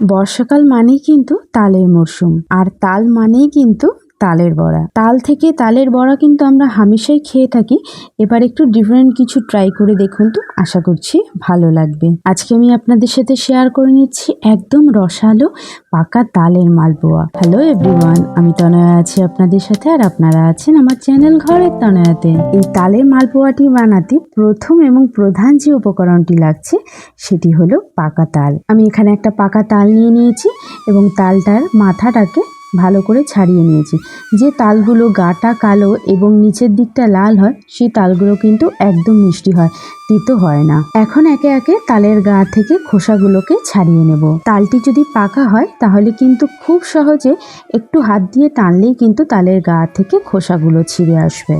বর্ষাকাল মানেই কিন্তু তালের মরশুম আর তাল মানেই কিন্তু তালের বড়া। তাল থেকে তালের বড়া কিন্তু আমরা হামেশাই খেয়ে থাকি। এবার একটু ডিফারেন্ট কিছু ট্রাই করে দেখুন তো, আশা করছি ভালো লাগবে। আজকে আমি আপনাদের সাথে শেয়ার করে নিচ্ছি একদম রসালো পাকা তালের মালপোয়া। হ্যালো এভরিওয়ান আমি তনয়া আছি আপনাদের সাথে আর আপনারা আছেন আমার চ্যানেল ঘরের তনয়াতে। এই তালের মালপোয়াটি বানাতে প্রথম এবং প্রধান যে উপকরণটি লাগছে, সেটি হলো পাকা তাল। আমি এখানে একটা পাকা তাল নিয়ে নিয়েছি এবং তালটার মাথাটাকে ভালো করে ছাড়িয়ে নিয়েছি। যে তালগুলো গাটা কালো এবং নিচের দিকটা লাল হয়, সেই তালগুলো কিন্তু একদম মিষ্টি হয়, তিতো হয় না। এখন একে একে তালের গা থেকে খোসাগুলোকে ছাড়িয়ে নেব। তালটি যদি পাকা হয়, তাহলে কিন্তু খুব সহজে একটু হাত দিয়ে টানলেই কিন্তু তালের গা থেকে খোসাগুলো ছিঁড়ে আসবে।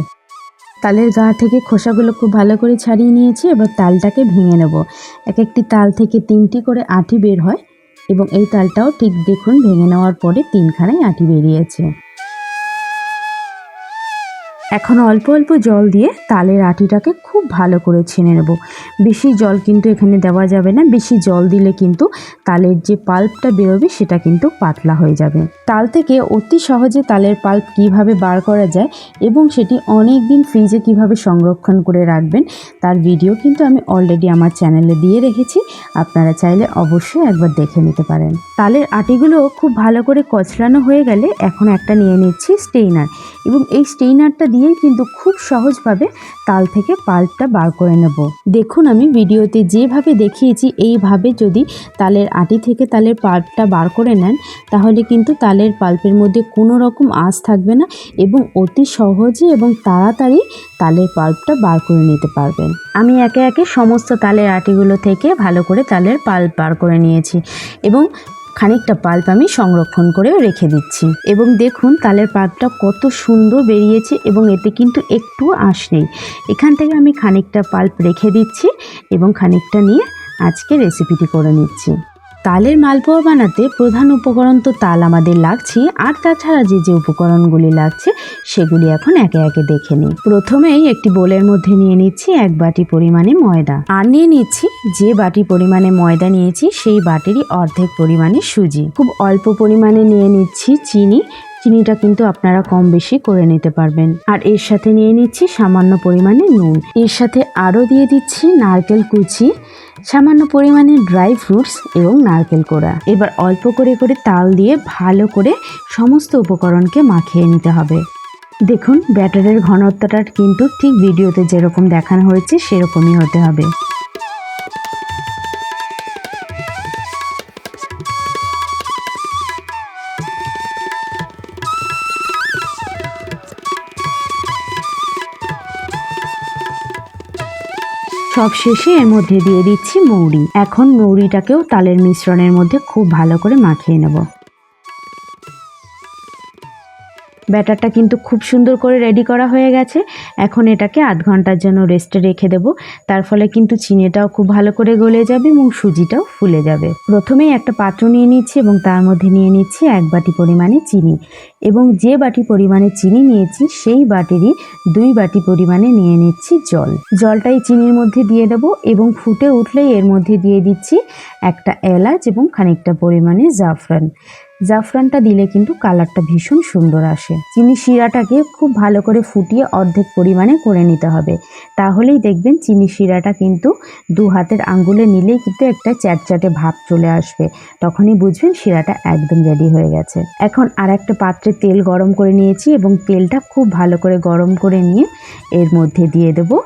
তালের গা থেকে খোসাগুলো খুব ভালো করে ছাড়িয়ে নিয়েছি, এবার তালটাকে ভেঙে নেব। এক একটি তাল থেকে তিনটি করে আঁটি বের হয় এবং এই তালটাও ঠিক দেখুন ভেঙে নেওয়ার পরে তিনখানায় আঁটি বেরিয়েছে। এখন অল্প অল্প জল দিয়ে তালের আটিটাকে খুব ভালো করে ছেনে নেব। বেশি জল কিন্তু এখানে দেওয়া যাবে না, বেশি জল দিলে কিন্তু তালের যে পাল্পটা বেরোবে সেটা কিন্তু পাতলা হয়ে যাবে। তাল থেকে অতি সহজে তালের পাল্প কীভাবে বার করা যায় এবং সেটি অনেক দিন ফ্রিজে কীভাবে সংরক্ষণ করে রাখবেন, তার ভিডিও কিন্তু আমি অলরেডি আমার চ্যানেলে দিয়ে রেখেছি। আপনারা চাইলে অবশ্যই একবার দেখে নিতে পারেন। তালের আটিগুলো খুব ভালো করে কচলানো হয়ে গেলে এখন একটা নিয়ে নিচ্ছি স্টেইনার এবং এই স্টেইনারটা দিয়েই কিন্তু খুব সহজভাবে তাল থেকে পাল্পটা বার করে নেব। দেখুন, আমি ভিডিওতে যেভাবে দেখিয়েছি, এইভাবে যদি তালের আটি থেকে তালের পাল্পটা বার করে নেন, তাহলে কিন্তু তালের পাল্পের মধ্যে কোনো রকম আঁশ থাকবে না এবং অতি সহজে এবং তাড়াতাড়ি তালের পাল্পটা বার করে নিতে পারবেন। আমি একে একে সমস্ত তালের আটিগুলো থেকে ভালো করে তালের পাল্প বার করে নিয়েছি এবং খানিকটা পাল্প আমি সংরক্ষণ করে রেখে দিচ্ছি। এবং দেখুন, তালের পাল্পটা কত সুন্দর বেরিয়েছে এবং এতে কিন্তু একটু আঁশ নেই। এখান থেকে আমি খানিকটা পাল্প রেখে দিচ্ছি এবং খানিকটা নিয়ে আজকে রেসিপিটি করে নিচ্ছি। তালের মালপোয়া বানাতে প্রধান উপকরণ তো তাল আমাদের লাগছে, আর তাছাড়া যে যে উপকরণগুলি লাগছে, সেগুলি এখন একে একে দেখে নিই। প্রথমেই একটি বোলের মধ্যে নিয়ে নিচ্ছি এক বাটি পরিমাণে ময়দা। আর নিয়ে নিচ্ছি যে বাটি পরিমাণে ময়দা নিয়েছি, সেই বাটিরই অর্ধেক পরিমাণে সুজি। খুব অল্প পরিমাণে নিয়ে নিচ্ছি চিনি। চিনিটা কিন্তু আপনারা কম বেশি করে নিতে পারবেন। আর এর সাথে নিয়ে নিচ্ছি সামান্য পরিমাণে নুন। এর সাথে আরও দিয়ে দিচ্ছি নারকেল কুচি। সামান্য পরিমাণে ড্রাই ফ্রুটস এবং নারকেল কোড়া। এবার অল্প করে করে তাল দিয়ে ভালো করে সমস্ত উপকরণকে মাখিয়ে নিতে হবে। দেখুন, ব্যাটারের ঘনত্বটা কিন্তু ঠিক ভিডিওতে যেরকম দেখানো হয়েছে, সেরকমই হতে হবে। সব শেষে এর মধ্যে দিয়ে দিচ্ছি মৌরি। এখন মৌরিটাকেও তালের মিশ্রণের মধ্যে খুব ভালো করে মাখিয়ে নেব। ব্যাটারটা কিন্তু খুব সুন্দর করে রেডি করা হয়ে গেছে। এখন এটাকে আধ ঘণ্টার জন্য রেস্টে রেখে দেব। তার ফলে কিন্তু চিনিটাও খুব ভালো করে গলে যাবে এবং সুজিটাও ফুলে যাবে। প্রথমেই একটা পাত্র নিয়ে নিচ্ছি এবং তার মধ্যে নিয়ে নিচ্ছি এক বাটি পরিমাণে চিনি। এবং যে বাটি পরিমাণে চিনি নিয়েছি, সেই বাটিরই দুই বাটি পরিমাণে নিয়ে নিচ্ছি জল। জলটাই চিনির মধ্যে দিয়ে দেব এবং ফুটে উঠলেই এর মধ্যে দিয়ে দিচ্ছি একটা এলাচ এবং খানিকটা পরিমাণে জাফরান। জাফরানটা দিলে কিন্তু কালারটা ভীষণ সুন্দর আসে। চিনি শিরাটাকে খুব ভালো করে ফুটিয়ে অর্ধেক পরিমাণে করে নিতে হবে। তাহলেই দেখবেন চিনি শিরাটা কিন্তু দু হাতের আঙ্গুলে নিলেই কিন্তু একটা চ্যাটচ্যাটে ভাব চলে আসবে। তখনই বুঝবেন শিরাটা একদম রেডি হয়ে গেছে। এখন আর একটা পাত্রে তেল গরম করে নিয়েছি এবং তেলটা খুব ভালো করে গরম করে নিয়ে এর মধ্যে দিয়ে দেবো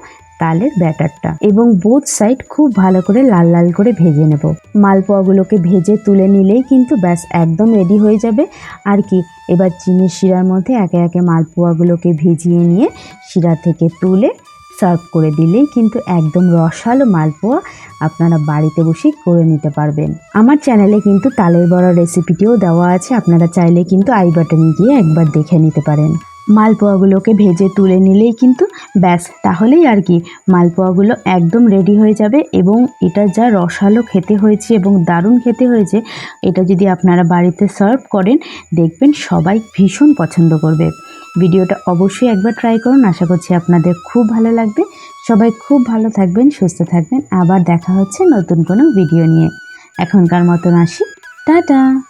তালের ব্যাটারটা এবং বোথ সাইড খুব ভালো করে লাল লাল করে ভেজে নেব। মালপোয়াগুলোকে ভেজে তুলে নিলেই কিন্তু ব্যাস একদম রেডি হয়ে যাবে। আর কি, এবার চিনির শিরার মধ্যে একে একে মালপোয়াগুলোকে ভিজিয়ে নিয়ে শিরা থেকে তুলে সার্ভ করে দিলেই কিন্তু একদম রসালো মালপোয়া আপনারা বাড়িতে বসেই করে নিতে পারবেন। আমার চ্যানেলে কিন্তু তালের বড়া রেসিপিটিও দেওয়া আছে, আপনারা চাইলে কিন্তু আই বাটনে গিয়ে একবার দেখে নিতে পারেন। মালপোয়াগুলোকে ভেজে তুলে নিলেই কিন্তু ব্যাস, তাহলেই আর কি। মালপোয়াগুলো একদম রেডি হয়ে যাবে এবং এটা যা রসালো খেতে হয়েছে এবং দারুণ খেতে হয়েছে, এটা যদি আপনারা বাড়িতে সার্ভ করেন, দেখবেন সবাই ভীষণ পছন্দ করবে। ভিডিওটা অবশ্যই একবার ট্রাই করুন। আশা করছি আপনাদের খুব ভালো লাগবে। সবাই খুব ভালো থাকবেন, সুস্থ থাকবেন। আবার দেখা হচ্ছে নতুন কোনো ভিডিও নিয়ে। এখনকার মতন আসি। টাটা!